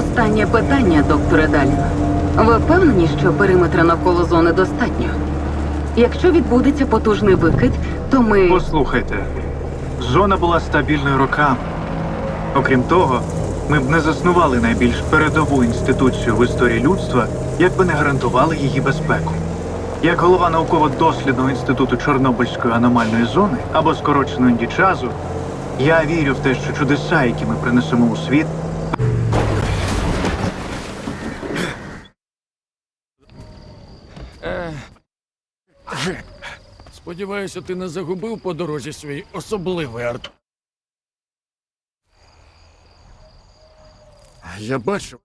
Останнє питання, докторе Далін. Ви впевнені, що периметра навколо зони достатньо? Якщо відбудеться потужний викид, то ми. Послухайте, зона була стабільною роками. Окрім того, ми б не заснували найбільш передову інституцію в історії людства, якби не гарантували її безпеку. Як голова науково-дослідного інституту Чорнобильської аномальної зони або скорочено індічазу, я вірю в те, що чудеса, які ми принесемо у світ, Сподіваюся, ти не загубив по дорозі свій особливий арт. Я бачу.